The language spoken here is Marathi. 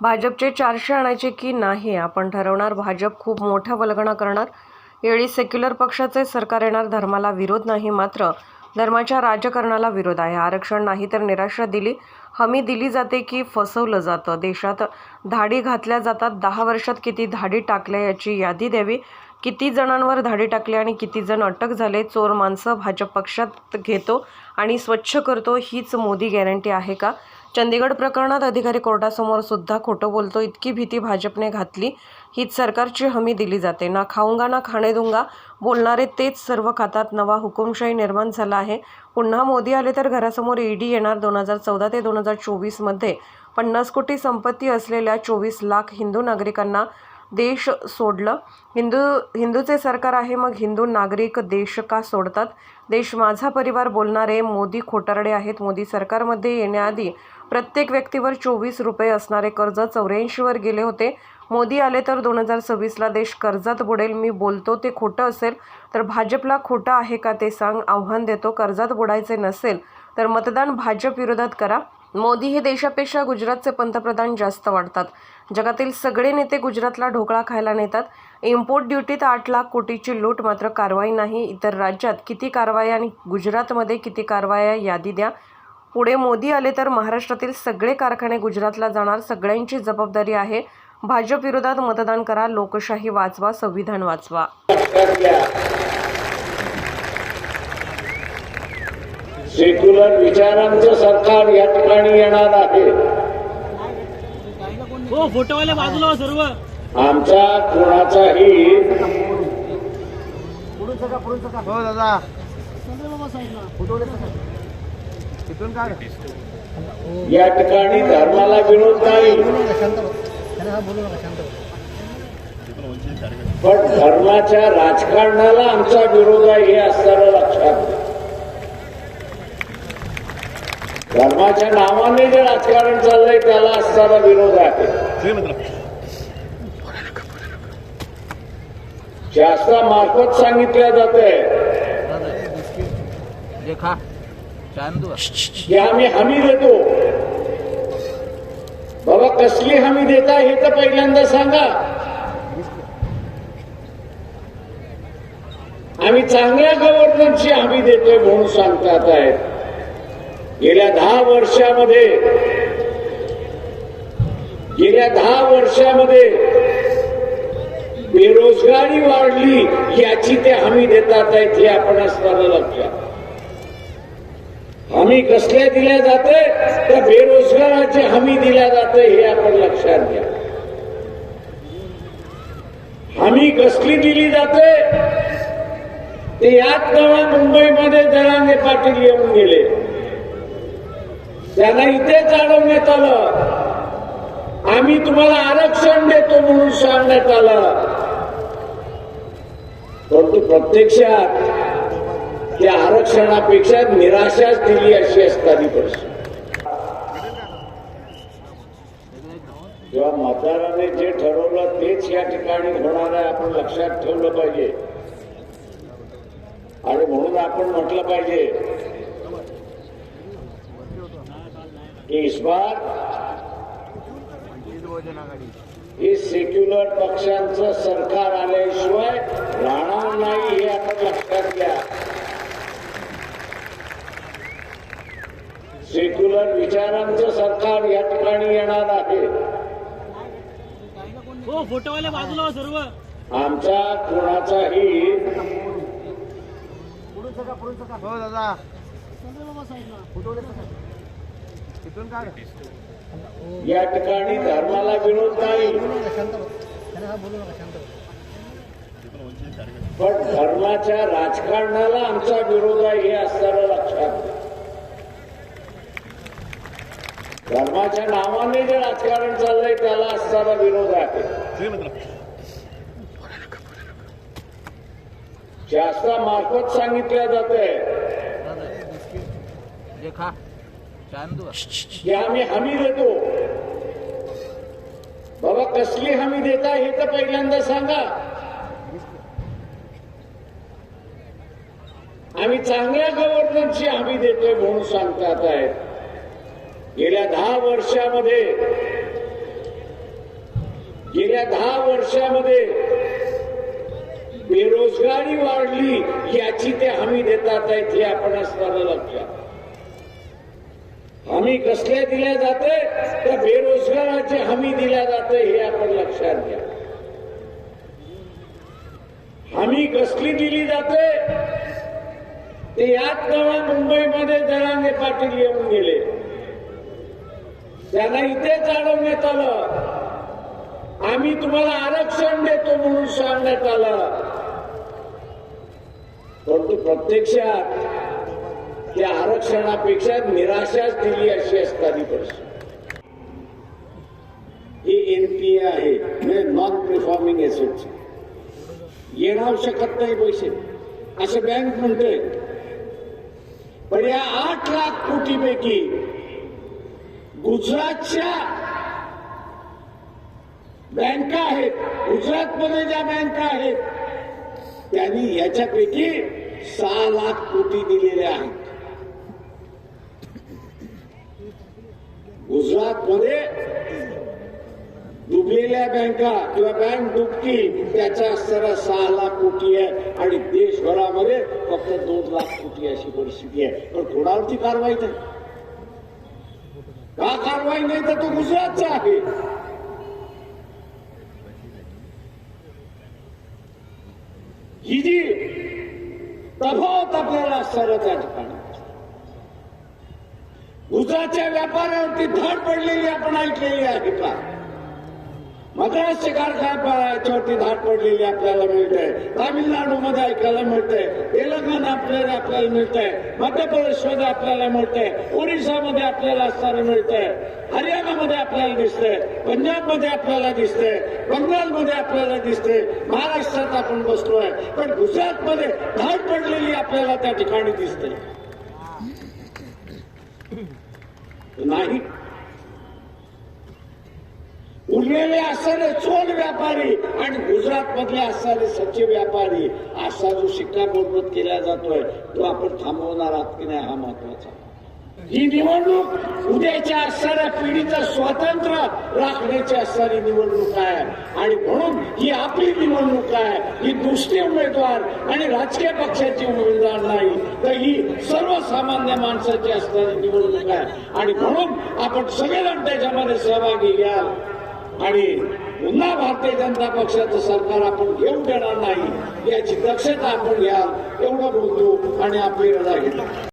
भाजपचे चारशे आणायचे की नाही? आपण ठरवणार भाजप खूप मोठा वलगणा करणार. येळी सेक्युलर पक्षाचे सरकार येणार धर्माला विरोध नाही मात्र धर्माच्या राजकारणाला विरोध आहे. आरक्षण नाही तर निराशा दिली हमी दिली जाते की फसवलं जातं. देशात धाडी घातल्या जातात. दहा वर्षात किती धाडी टाकल्या याची यादी द्यावी. किती जणांवर धाडी टाकली आणि किती जण अटक झाले चोर माणसं भाजप पक्षात घेतो आणि स्वच्छ करतो हीच मोदी गॅरंटी आहे का? चंदीगड प्रकरणात अधिकारी कोर्टासमोर सुद्धा खोटं बोलतो. इतकी भीती भाजपने घातली. हीच सरकारची हमी दिली जाते. ना खाऊंगा ना खाणेदुंगा बोलणारे तेच सर्व खातात. नवा हुकुमशाही निर्माण झाला आहे. पुन्हा मोदी आले तर घरासमोर ईडी येणार दोन हजार चौदा ते दोन हजार चोवीसमध्ये पन्नास कोटी संपत्ती असलेल्या चोवीस लाख हिंदू नागरिकांना देश सोडलं. हिंदू हिंदूचे सरकार आहे मग हिंदू नागरिक देश का सोडतात? देश माझा परिवार बोलणारे मोदी खोटारडे आहेत. मोदी सरकारमध्ये येण्याआधी प्रत्येक व्यक्तीवर चोवीस रुपये असणारे कर्ज चौऱ्याऐंशीवर गेले होते. मोदी आले तर दोन हजार सव्वीसला देश कर्जात बुडेल. मी बोलतो ते खोटं असेल. तर भाजपला खोटं आहे का ते सांग. आव्हान देतो. कर्जात बुडायचे नसेल तर मतदान भाजप विरोधात करा. मोदी हे देशापेक्षा गुजरातचे पंतप्रधान जास्त वाटतात जगातील सगळे नेते गुजरातला ढोकळा खायला नेतात. इम्पोर्ट ड्युटीत आठ लाख कोटीची लूट. मात्र कारवाई नाही. इतर राज्यात किती कारवाया आणि गुजरातमध्ये किती कारवाया यादी द्या. पुढे मोदी आले तर महाराष्ट्रातील सगळे कारखाने गुजरातला जाणार सगळ्यांची जबाबदारी आहे. भाजप विरोधात मतदान करा लोकशाही वाचवा संविधान वाचवा. सेक्युलर विचारांचं सरकार या ठिकाणी येणार आहे. हो फोटोवाले बाजूला हो सर्व. आमचा कोणाचाही हो दादा. या ठिकाणी धर्माला विरोध नाही. पण धर्माच्या राजकारणाला आमचा विरोध आहे हे असताना लक्षात. धर्माच्या नावाने जे राजकारण चाललंय त्याला असताना विरोध आहे. शास्त्रामार्फत सांगितलं जाते की आम्ही हमी देतो. बाबा कसली हमी देता हे तर पहिल्यांदा सांगा. आम्ही चांगल्या गव्हर्नन्सची हमी देतोय म्हणून सांगतात आहेत. गेल्या दहा वर्षामध्ये गेल्या दहा वर्षामध्ये बेरोजगारी वाढली याची ते हमी देतात आहेत हे आपण असताना लक्षात. हमी कसल्या दिल्या जाते तर बेरोजगाराची हमी दिल्या जाते हे आपण लक्षात घ्या. हमी कसली दिली जाते ते याच नवा मुंबईमध्ये जरांगे पाटील येऊन गेले. त्यांना इथे चालवण्यात आलं. आम्ही तुम्हाला आरक्षण देतो म्हणून सांगण्यात आलं. परंतु प्रत्यक्षात त्या आरक्षणापेक्षा निराशाच दिली अशी असणारी परिस्थिती. जेव्हा मतदाराने जे ठरवलं तेच या ठिकाणी होणार आहे आपण लक्षात ठेवलं पाहिजे. आणि म्हणून आपण म्हटलं पाहिजे की इस बार हे सेक्युलर पक्षांचं सरकार आल्याशिवाय राहणार नाही हे आपण लक्षात घ्या. सेक्युलर विचारांचं सरकार या ठिकाणी येणार आहे हो फोटोवाले बाजूला हो सर्व. आमचा कोणाचाही हो दादा. काढ. या ठिकाणी धर्माला विरोध नाही. पण धर्माच्या राजकारणाला आमचा विरोध आहे हे असताना लक्षात घ्या. धर्माच्या नावाने जे राजकारण चाललंय त्याला असताना विरोध आहे. शास्त्रामार्फत सांगितलं जाते की आम्ही हमी देतो. बाबा कसली हमी देता हे तर पहिल्यांदा सांगा. आम्ही चांगल्या गव्हर्नन्सची हमी देतोय म्हणून सांगतात आहेत. वर्षामध्ये गेल्या दहा वर्षामध्ये बेरोजगारी वाढली याची ते हमी देतात आहेत हे आपण असताना लक्षात. हमी कसल्या दिल्या जाते? तर बेरोजगाराची हमी दिल्या जाते हे आपण लक्षात घ्या. हमी कसली दिली जाते? ते याच नवा मुंबईमध्ये जरांगे पाटील येऊन गेले. त्यांना इथेच अडवण्यात आलं. आम्ही तुम्हाला आरक्षण देतो म्हणून सांगण्यात आलं. परंतु प्रत्यक्षात त्या आरक्षणापेक्षा निराशाच दिली अशी असतानी परिस्थिती. हे एनपीए आहे म्हणजे नॉन परफॉर्मिंग एसेट्स येणार शकत नाही पैसे. असं बँक म्हणतोय. पण या आठ लाख कोटीपैकी गुजरातच्या बँका आहेत. गुजरातमध्ये ज्या बँका आहेत त्यांनी याच्यापैकी सहा लाख कोटी दिलेले आहेत. गुजरातमध्ये डुबलेल्या बँका किंवा बँक डुबतील त्याचा असणारा सहा लाख कोटी आहे आणि देशभरामध्ये फक्त दोन लाख कोटी अशी परिस्थिती आहे. पण कोणावरती कारवाई नाही हा कारवाई नाही तर तो गुजरातचा आहे. ही जी तफावत आपल्याला असणारं त्या ठिकाणी. गुजरातच्या व्यापाऱ्यावरती धड पडलेली आपण ऐकलेली आहे का? मद्रासचे कारखान्यावरती धाट पडलेली आपल्याला मिळते. तामिळनाडूमध्ये ऐकायला मिळते. तेलंगणा आपल्याला आपल्याला मिळतंय मध्य प्रदेशमध्ये आपल्याला मिळतंय ओडिशामध्ये आपल्याला असणारं मिळतंय हरियाणामध्ये आपल्याला दिसतंय पंजाबमध्ये आपल्याला दिसतंय बंगालमध्ये आपल्याला दिसतंय महाराष्ट्रात आपण बसलोय. पण गुजरातमध्ये धाड पडलेली आपल्याला त्या ठिकाणी दिसते. नाही. उरलेले असणारे चोर व्यापारी आणि गुजरात मधले असणारे सच्चे व्यापारी. असा जो शिक्का केला जातोय तो आपण थांबवणार आहात की नाही हा महत्त्वाचा ही निवडणूक उद्याच्या असणाऱ्या पिढीचं स्वातंत्र्य राखण्याची असणारी निवडणूक आहे. आणि म्हणून ही आपली निवडणूक आहे. ही दुसरे उमेदवार आणि राजकीय पक्षाची उमेदवार नाही तर ही सर्वसामान्य माणसाची असणारी निवडणूक आहे. आणि म्हणून आपण सगळेजण त्याच्यामध्ये सहभागी घ्याल. आणि पुन्हा भारतीय जनता पक्षाचं सरकार आपण घेऊ देणार नाही याची दक्षता आपण घ्या एवढं बोलतो आणि आपली रजा घेणार